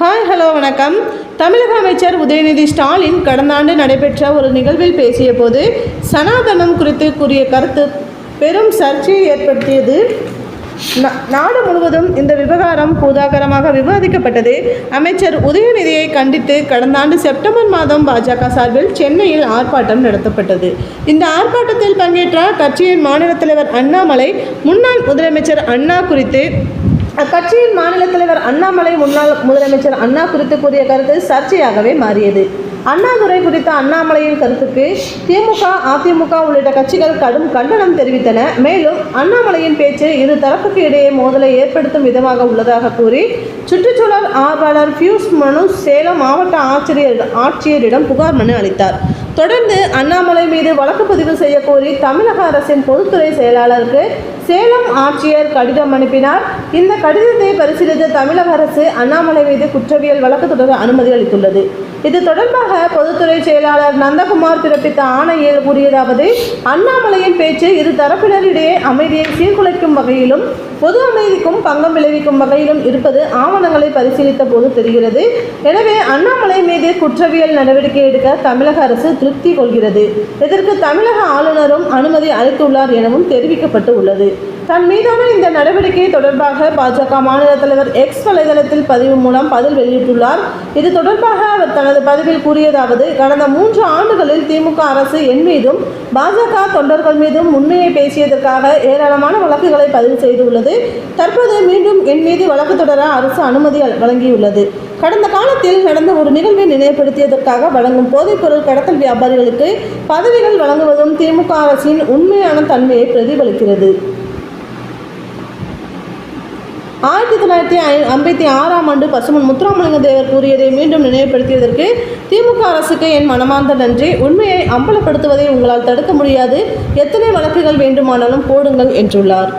Hi hello வணக்கம். தமிழக அமைச்சர் உதயநிதி ஸ்டாலின் கடந்த ஆண்டு நடைபெற்ற ஒரு நிகழ்வில் பேசிய போது சனாதனம் குறித்து கூறிய கருத்து பெரும் சர்ச்சையை ஏற்படுத்தியது. நா- நாடு முழுவதும் இந்த விவகாரம் பூதாகரமாக விவாதிக்கப்பட்டது. அமைச்சர் உதயநிதியை கண்டித்து கடந்த ஆண்டு செப்டம்பர் மாதம் பாஜக சார்பில் சென்னையில் ஆர்ப்பாட்டம் நடத்தப்பட்டது. இந்த ஆர்ப்பாட்டத்தில் பங்கேற்ற கட்சியின் மாநில தலைவர் அண்ணாமலை முன்னாள் முதலமைச்சர் அண்ணா குறித்து அக்கட்சியின் மாநில தலைவர் அண்ணாமலை முன்னாள் முதலமைச்சர் அண்ணா குறித்து கூறிய கருத்து சர்ச்சையாகவே மாறியது. அண்ணாதுரை குறித்த அண்ணாமலையின் கருத்துக்கு திமுக அதிமுக உள்ளிட்ட கட்சிகள் கடும் கண்டனம் தெரிவித்தன. மேலும் அண்ணாமலையின் பேச்சு இரு தரப்புக்கு இடையே மோதலை ஏற்படுத்தும் விதமாக உள்ளதாக கூறி சுற்றுச்சூழல் ஆர்வலர் பியூஷ் மனு சேலம் மாவட்ட ஆட்சியர் ஆட்சியரிடம் புகார் மனு அளித்தார். தொடர்ந்து அண்ணாமலை மீது வழக்கு பதிவு செய்யக்கோரி தமிழக அரசின் பொதுத்துறை செயலாளருக்கு சேலம் ஆட்சியர் கடிதம் அனுப்பினார். இந்த கடிதத்தை பரிசீலித்த தமிழக அரசு அண்ணாமலை மீது குற்றவியல் வழக்கு தொடர அனுமதி அளித்துள்ளது. இது தொடர்பாக பொதுத்துறை செயலாளர் நந்தகுமார் பிறப்பித்த ஆணையில் கூறியதாவது அண்ணாமலையின் பேச்சு இரு தரப்பினரிடையே அமைதியை சீர்குலைக்கும் வகையிலும் பொது அமைதிக்கும் பங்கம் விளைவிக்கும் வகையிலும் இருப்பது ஆவணங்களை பரிசீலித்த போது தெரிகிறது. எனவே அண்ணாமலை மீது குற்றவியல் நடவடிக்கை எடுக்க தமிழக அரசு திருப்தி கொள்கிறது. இதற்கு தமிழக ஆளுநரும் அனுமதி அளித்துள்ளார் எனவும் தெரிவிக்கப்பட்டு உள்ளது தன் மீதான இந்த நடவடிக்கை தொடர்பாக பாஜக மாநில தலைவர் எக்ஸ் வலைதளத்தில் பதிவு மூலம் பதில் வெளியிட்டுள்ளார். இது தொடர்பாக அவர் தனது பதிவில் கூறியதாவது கடந்த மூன்று ஆண்டுகளில் திமுக அரசு என் மீதும் பாஜக தொண்டர்கள் மீதும் உண்மையை பேசியதற்காக ஏராளமான வழக்குகளை பதிவு செய்துள்ளது. தற்போது மீண்டும் என் மீது வழக்கு தொடர அரசு அனுமதி வழங்கியுள்ளது. கடந்த காலத்தில் நடந்த ஒரு நிகழ்வை நினைவுபடுத்தியதற்காக வழங்கும் போதைப்பொருள் கடத்தல் வியாபாரிகளுக்கு பதவிகள் வழங்குவதும் திமுக அரசின் உண்மையான தன்மையை பிரதிபலிக்கிறது. ஆயிரத்தி தொள்ளாயிரத்தி ஐ ஐம்பத்தி ஆறாம் ஆண்டு பசுமன் முத்துராமலிங்க தேவர் கூறியதை மீண்டும் நினைவுபடுத்தியதற்கு திமுக அரசுக்கு என் மனமார்ந்த நன்றி. உண்மையை அம்பலப்படுத்துவதை உங்களால் தடுக்க முடியாது. எத்தனை வழக்குகள் வேண்டுமானாலும் போடுங்கள் என்றுள்ளார்.